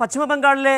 പശ്ചിമബംഗാളിലെ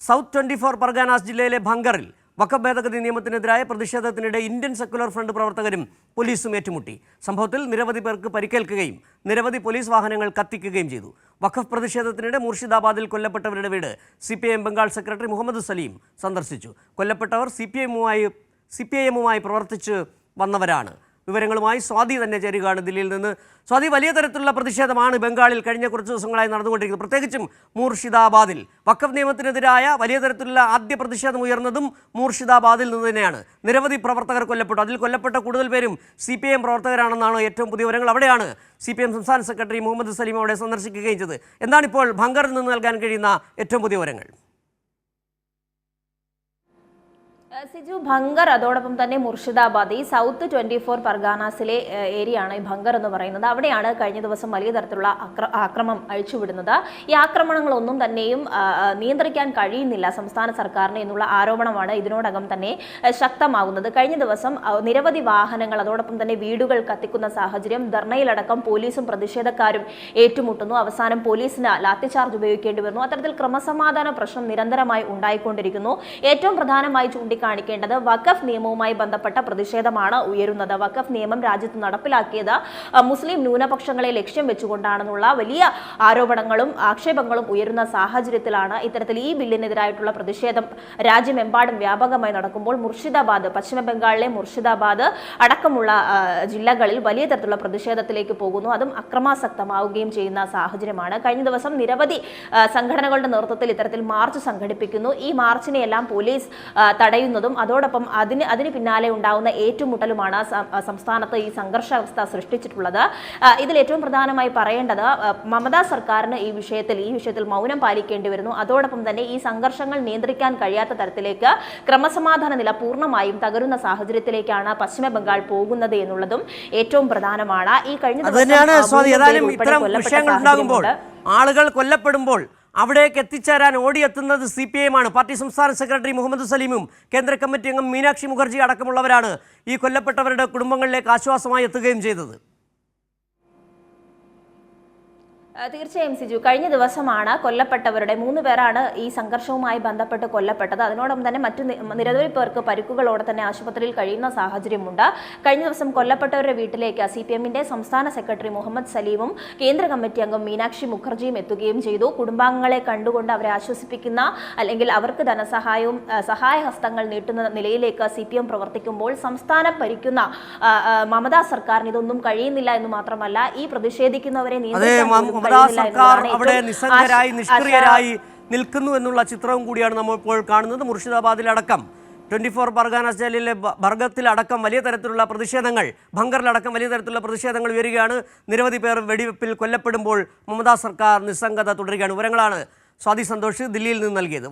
south twenty four Parganas ജില്ലയിലെ ഭങ്കറിൽ വഖഫ് ഭേദഗതി നിയമത്തിനെതിരായ പ്രതിഷേധത്തിനിടെ ഇന്ത്യൻ സെക്യുലർ ഫ്രണ്ട് പ്രവർത്തകരും പോലീസും ഏറ്റുമുട്ടി. സംഭവത്തിൽ നിരവധി പേർക്ക് പരിക്കേൽക്കുകയും നിരവധി പോലീസ് വാഹനങ്ങൾ കത്തിക്കുകയും ചെയ്തു. വഖഫ് പ്രതിഷേധത്തിനിടെ മുർഷിദാബാദിൽ കൊല്ലപ്പെട്ടവരുടെ വീട് C P M Bengal secretary Muhammad Salim സന്ദർശിച്ചു. കൊല്ലപ്പെട്ടവർ സി പി എമ്മുമായി സി പി ഐ എമ്മുമായി പ്രവർത്തിച്ച് വന്നവരാണ്. വിവരങ്ങളുമായി സ്വാതി തന്നെ ചേരുകയാണ് ദില്ലിയിൽ നിന്ന്. സ്വാതി വലിയ തരത്തിലുള്ള പ്രതിഷേധമാണ് ബംഗാളിൽ കഴിഞ്ഞ കുറച്ച് ദിവസങ്ങളായി നടന്നുകൊണ്ടിരിക്കുന്നത്. പ്രത്യേകിച്ചും മൂർഷിദാബാദിൽ. വക്കഫ് നിയമത്തിനെതിരായ വലിയ തരത്തിലുള്ള ആദ്യ പ്രതിഷേധം ഉയർന്നതും മൂർഷിദാബാദിൽ നിന്ന് തന്നെയാണ്. നിരവധി പ്രവർത്തകർ കൊല്ലപ്പെട്ടു. അതിൽ കൊല്ലപ്പെട്ട കൂടുതൽ പേരും സി പി എം പ്രവർത്തകരാണെന്നാണ് ഏറ്റവും പുതിയ വിവരങ്ങൾ. അവിടെയാണ് സി പി എം സംസ്ഥാന സെക്രട്ടറി മുഹമ്മദ് സലീം അവിടെ സന്ദർശിക്കുകയും ചെയ്തത്. എന്താണിപ്പോൾ ഭങ്കറിൽ നിന്ന് നൽകാൻ കഴിയുന്ന ഏറ്റവും പുതിയ വിവരങ്ങൾ? സിജു ഭങ്കർ അതോടൊപ്പം തന്നെ മുർഷിദാബാദ് ഈ സൗത്ത് ട്വന്റി ഫോർ പർഗാനാസിലെ ഏരിയയാണ് ഈ ഭങ്കർ എന്ന് പറയുന്നത്. അവിടെയാണ് കഴിഞ്ഞ ദിവസം വലിയ തരത്തിലുള്ള ആക്ര ആക്രമം അഴിച്ചുവിടുന്നത്. ഈ ആക്രമണങ്ങളൊന്നും തന്നെയും നിയന്ത്രിക്കാൻ കഴിയുന്നില്ല സംസ്ഥാന സർക്കാരിന് എന്നുള്ള ആരോപണമാണ് ഇതിനോടകം തന്നെ ശക്തമാകുന്നത് കഴിഞ്ഞ ദിവസം നിരവധി വാഹനങ്ങൾ അതോടൊപ്പം തന്നെ വീടുകൾ കത്തിക്കുന്ന സാഹചര്യം ധർണയിലടക്കം പോലീസും പ്രതിഷേധക്കാരും ഏറ്റുമുട്ടുന്നു. അവസാനം പോലീസിന് ലാത്തിചാർജ് ഉപയോഗിക്കേണ്ടി വരുന്നു. അത്തരത്തിൽ ക്രമസമാധാന പ്രശ്നം നിരന്തരമായി ഉണ്ടായിക്കൊണ്ടിരിക്കുന്നു. ഏറ്റവും പ്രധാനമായി ചൂണ്ടിക്കാണിക്കേണ്ടത് വഖഫ് നിയമവുമായി ബന്ധപ്പെട്ട പ്രതിഷേധമാണ് ഉയരുന്നത്. വഖഫ് നിയമം രാജ്യത്ത് നടപ്പിലാക്കിയത് മുസ്ലിം ന്യൂനപക്ഷങ്ങളെ ലക്ഷ്യം വെച്ചുകൊണ്ടാണെന്നുള്ള വലിയ ആരോപണങ്ങളും ആക്ഷേപങ്ങളും ഉയരുന്ന സാഹചര്യത്തിലാണ് ഇത്തരത്തിൽ ഈ ബില്ലിനെതിരായിട്ടുള്ള പ്രതിഷേധം രാജ്യമെമ്പാടും വ്യാപകമായി നടക്കുമ്പോൾ മുർഷിദാബാദ് പശ്ചിമ ബംഗാളിലെ മുർഷിദാബാദ് അടക്കമുള്ള ജില്ലകളിൽ വലിയ തരത്തിലുള്ള പ്രതിഷേധത്തിലേക്ക് പോകുന്നു. അതും അക്രമാസക്തമാവുകയും ചെയ്യുന്ന സാഹചര്യമാണ്. കഴിഞ്ഞ ദിവസം നിരവധി സംഘടനകളുടെ നേതൃത്വത്തിൽ ഇത്തരത്തിൽ മാർച്ച് സംഘടിപ്പിക്കുന്നു. ഈ മാർച്ചിനെയെല്ലാം പോലീസ് ആ, തടയുന്നതും അതോടൊപ്പം അതിന് അതിന് പിന്നാലെ ഉണ്ടാകുന്ന ഏറ്റുമുട്ടലുമാണ് സംസ്ഥാനത്ത് ഈ സംഘർഷാവസ്ഥ സൃഷ്ടിച്ചിട്ടുള്ളത്. ഇതിൽ ഏറ്റവും പ്രധാനമായി പറയേണ്ടത് മമതാ സർക്കാരിന് ഈ വിഷയത്തിൽ ഈ വിഷയത്തിൽ മൗനം പാലിക്കേണ്ടി വരുന്നു. അതോടൊപ്പം തന്നെ ഈ സംഘർഷങ്ങൾ നിയന്ത്രിക്കാൻ കഴിയാത്ത തരത്തിലേക്ക് ക്രമസമാധാന നില പൂർണമായും തകരുന്ന സാഹചര്യത്തിലേക്കാണ് പശ്ചിമ ബംഗാൾ പോകുന്നത് എന്നുള്ളതും ഏറ്റവും പ്രധാനമാണ്. ഈ കഴിഞ്ഞ ദിവസം, ആളുകൾ കൊല്ലപ്പെടുമ്പോൾ അവിടേക്ക് എത്തിച്ചേരാൻ ഓടിയെത്തുന്നത് സി പി ഐ ആണ് പാർട്ടി സംസ്ഥാന സെക്രട്ടറി മുഹമ്മദ് സലീമും കേന്ദ്ര കമ്മിറ്റി അംഗം മീനാക്ഷി മുഖർജി അടക്കമുള്ളവരാണ് ഈ കൊല്ലപ്പെട്ടവരുടെ കുടുംബങ്ങളിലേക്ക് ആശ്വാസമായി എത്തുകയും ചെയ്തത്. തീർച്ചയായും സിജു. കഴിഞ്ഞ ദിവസമാണ് കൊല്ലപ്പെട്ടവരുടെ മൂന്ന് പേരാണ് ഈ സംഘർഷവുമായി ബന്ധപ്പെട്ട് കൊല്ലപ്പെട്ടത്. അതിനോടൊപ്പം തന്നെ മറ്റു നിരവധി പേർക്ക് പരിക്കുകളോടെ തന്നെ ആശുപത്രിയിൽ കഴിയുന്ന സാഹചര്യമുണ്ട്. കഴിഞ്ഞ ദിവസം കൊല്ലപ്പെട്ടവരുടെ വീട്ടിലേക്ക് സി പി എമ്മിന്റെ സംസ്ഥാന സെക്രട്ടറി മുഹമ്മദ് സലീമും കേന്ദ്ര കമ്മിറ്റി അംഗം മീനാക്ഷി മുഖർജിയും എത്തുകയും ചെയ്തു. കുടുംബാംഗങ്ങളെ കണ്ടുകൊണ്ട് അവരെ ആശ്വസിപ്പിക്കുന്ന അല്ലെങ്കിൽ അവർക്ക് ധനസഹായവും സഹായഹസ്തങ്ങൾ നീട്ടുന്ന നിലയിലേക്ക് സി പി എം പ്രവർത്തിക്കുമ്പോൾ സംസ്ഥാനം ഭരിക്കുന്ന മമതാ സർക്കാരിന് ഇതൊന്നും കഴിയുന്നില്ല എന്ന് മാത്രമല്ല ഈ പ്രതിഷേധിക്കുന്നവരെ നിയന്ത്രിക്കാൻ മമതാ സർക്കാർ അവിടെ നിസ്സംഗരായി നിഷ്ക്രിയരായി നിൽക്കുന്നു എന്നുള്ള ചിത്രവും കൂടിയാണ് നമ്മൾ ഇപ്പോൾ കാണുന്നത്. മുർഷിദാബാദിലടക്കം ട്വന്റി ഫോർ ബർഗാനാസ് ജയിലിലെ ബർഗത്തിലടക്കം വലിയ തരത്തിലുള്ള പ്രതിഷേധങ്ങൾ ഭങ്കറിലടക്കം വലിയ തരത്തിലുള്ള പ്രതിഷേധങ്ങൾ ഉയരുകയാണ്. നിരവധി പേർ വെടിവെപ്പിൽ കൊല്ലപ്പെടുമ്പോൾ മമതാ സർക്കാർ നിസ്സംഗത തുടരുകയാണ്. വിവരങ്ങളാണ് സ്വാതി സന്തോഷ് ദില്ലിയിൽ നിന്ന് നൽകിയത്.